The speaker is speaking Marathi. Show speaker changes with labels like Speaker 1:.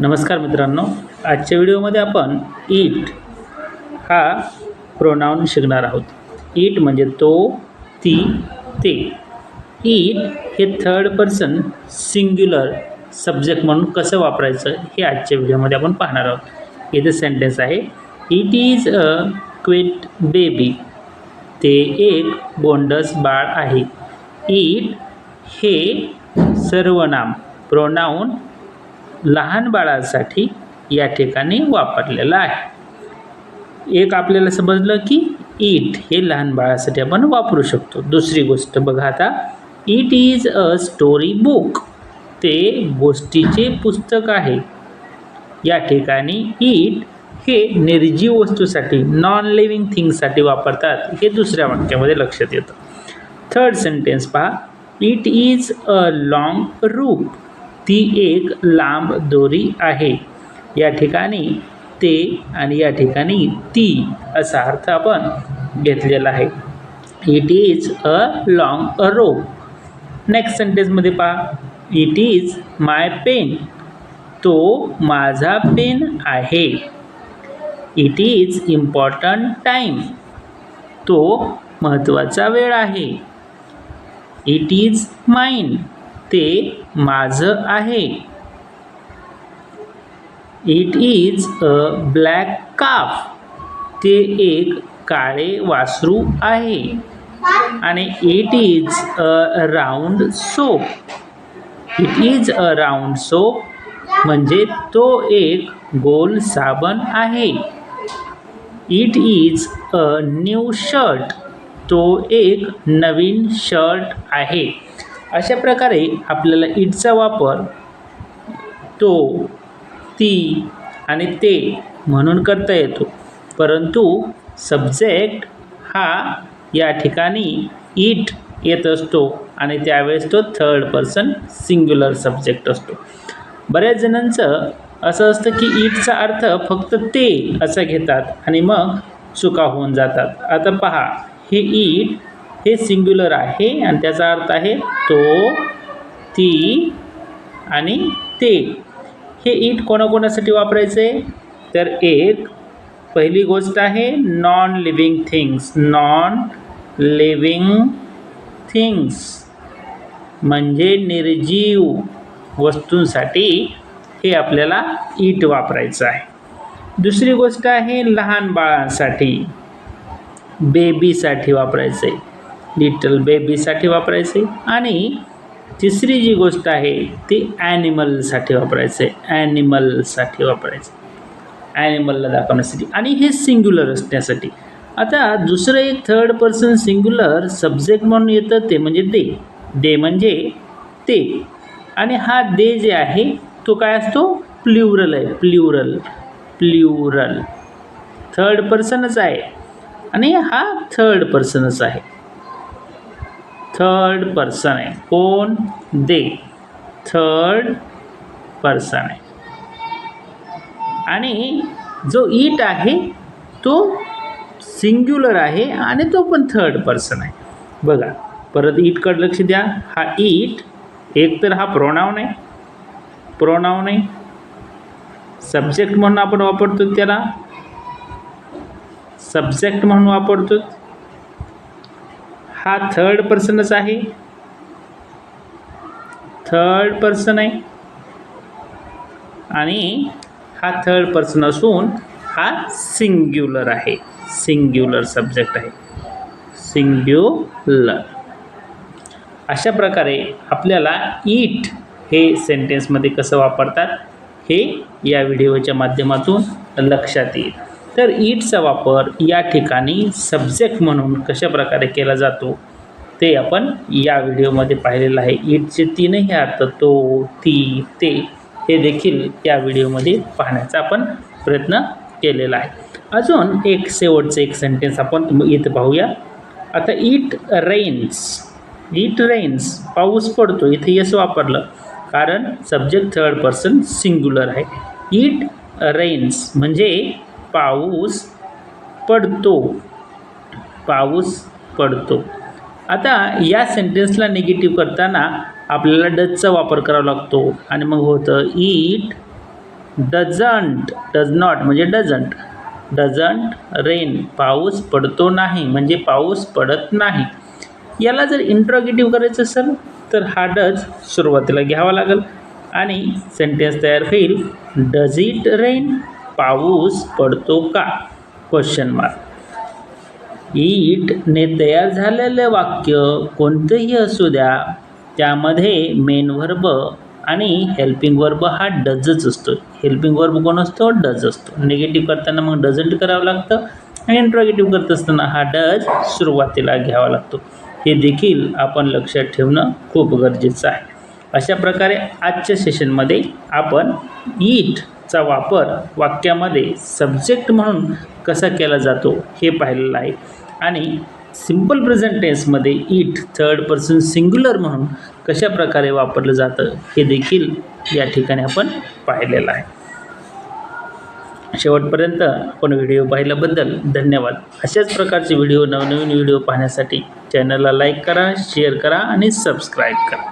Speaker 1: नमस्कार मित्रांनो. आजच्या व्हिडिओमध्ये आपण ईट हा प्रोनाऊन शिकणार आहोत. ईट म्हणजे तो ती ते. ईट हे थर्ड पर्सन सिंग्युलर सब्जेक्ट म्हणून कसं वापरायचं हे आजच्या व्हिडिओमध्ये आपण पाहणार आहोत. इथे सेंटेन्स आहे it is a quiet baby ते एक बोंडस बाळ आहे. ईट हे सर्वनाम प्रोनाऊन लहान बाळासाठी या ठिकाणी वापरलेलं आहे. एक आपल्याला समजलं की ईट हे लहान बाळासाठी आपण वापरू शकतो. दुसरी गोष्ट बघा आता it is a story book ते गोष्टीचे पुस्तक आहे. या ठिकाणी इट हे निर्जीव वस्तूसाठी नॉन लिव्हिंग थिंगसाठी वापरतात. हे दुसऱ्या वाक्यामध्ये लक्षात येतं. थर्ड सेंटेन्स पहा. It is a long rope ती एक लांब दोरी आहे. या ठिकाणी ते आणि या ठिकाणी ती असा अर्थ आपण घेतलेला आहे. It is a long a rope next सेंटेन्समध्ये पहा. इट इज माय पेन तो माझा पेन आहे. इट इज इम्पॉर्टंट टाईम तो महत्त्वाचा वेळ आहे. इट इज माइन ते माझं आहे. It is a black calf ते एक काळे वासरू आहे. आणि it is a round soap it is a round soap म्हणजे तो एक गोल साबण आहे. It is a new shirt तो एक नवीन शर्ट आहे. अशा प्रकारे आपल्याला इटचा वापर तो ती आणि ते म्हणून करता येतो. परंतु सब्जेक्ट हा या ठिकाणी इट येत असतो आणि त्यावेळेस तो थर्ड पर्सन सिंग्युलर सब्जेक्ट असतो. बऱ्याच जणांचं असं असतं की इटचा अर्थ फक्त ते असं घेतात आणि मग चुका होऊन जातात. आता पहा हे इट हे सिंग्युलर आहे आणि त्याचा अर्थ आहे तो ती आणि ते. हे इट कोणाकोणासाठी वापरायचं? आहे तर एक पहिली गोष्ट आहे non living things non living things म्हणजे निर्जीव वस्तूंसाठी हे आपल्याला इट वापरायचं आहे. दुसरी गोष्ट आहे लहान बाळांसाठी. बेबीसाठी वापरायचं. आहे लिटल बेबीसाठी वापरायचे. आणि तिसरी जी गोष्ट आहे ती ॲनिमलसाठी वापरायचं. आहे ॲनिमलसाठी वापरायचं. ॲनिमलला दाखवण्यासाठी. आणि हे सिंग्युलर असण्यासाठी. आता दुसरं एक थर्ड पर्सन सिंग्युलर सब्जेक्ट म्हणून येतं ते म्हणजे दे. दे म्हणजे ते. आणि हा दे जे आहे तो काय असतो? प्ल्युरल आहे. प्ल्युरल प्ल्युरल थर्ड पर्सनच आहे. आणि हा थर्ड पर्सनच आहे. थर्ड पर्सन आहे. कोण? दे. थर्ड पर्सन आहे. आणि जो इट आहे तो सिंग्युलर आहे आणि तो पण थर्ड पर्सन आहे. बघा परत इटकडे लक्ष द्या. हा इट एक तर हा प्रोनाऊन आहे. प्रोनाऊन आहे. सब्जेक्ट म्हणून आपण वापरतो त्याला. सब्जेक्ट म्हणून वापरतो. हा थर्ड पर्सनच आहे. थर्ड पर्सन आहे. आणि हा थर्ड पर्सन असून हा सिंग्युलर आहे. सिंग्युलर सब्जेक्ट आहे. सिंग्युलर अशा प्रकारे आपल्याला ईट हे सेंटेन्समध्ये कसं वापरतात हे या व्हिडिओच्या माध्यमातून लक्षात येईल. तर ईटचा वापर या ठिकाणी सब्जेक्ट म्हणून कशा प्रकारे केला जातो ते आपण या व्हिडिओमध्ये पाहिलेलं आहे. ईटचे तीनही अर्थ तो ती ते हे देखील या व्हिडिओमध्ये पाहण्याचा आपण प्रयत्न केलेला आहे. अजून एक शेवटचं एक सेंटेन्स आपण इथं पाहूया. आता इट रेन्स इट रेन्स पाऊस पडतो. इथे यस वापरलं कारण सब्जेक्ट थर्ड पर्सन सिंग्युलर आहे. इट रेन्स म्हणजे पाऊस पडतो. पाऊस पडतो. आता या सेंटेन्सला निगेटिव्ह करताना आपल्याला डचचा वापर करावा लागतो. आणि मग होतं इट डझंट डज नॉट म्हणजे डझंट डझंट रेन पाऊस पडतो नाही. म्हणजे पाऊस पडत नाही. याला जर इंट्रॉगेटिव्ह करायचं असेल तर हा डज सुरुवातीला घ्यावा लागेल. आणि सेंटेन्स तयार होईल. डज इट रेन पाऊस पडतो का? क्वेश्चन मार्क ईटने तयार झालेलं वाक्य कोणतंही असू द्या त्यामध्ये मेन वर्ब आणि हेल्पिंग वर्ब हा डजच असतो. हेल्पिंग वर्ब कोण असतो? डज असतो. निगेटिव्ह करताना मग डझंट करावं लागतं आणि इंट्रॉगेटिव्ह करत असताना हा डज सुरुवातीला घ्यावा लागतो. हे देखील आपण लक्षात ठेवणं खूप गरजेचं आहे. अशा प्रकारे आजच्या सेशनमध्ये आपण ईट चा वापर वाक्यामध्ये सब्जेक्ट म्हणून कसा केला जातो हे पाहिलेलं आहे. आणि सिंपल प्रेझेंट टेन्समध्ये इट थर्ड पर्सन सिंग्युलर म्हणून कशा प्रकारे वापरलं जातं हे देखील या ठिकाणी आपण पाहिलेलं आहे. शेवटपर्यंत आपण व्हिडिओ पाहिल्याबद्दल धन्यवाद. अशाच प्रकारचे व्हिडिओ नवनवीन व्हिडिओ पाहण्यासाठी चॅनलला लाईक करा शेअर करा आणि सबस्क्राईब करा.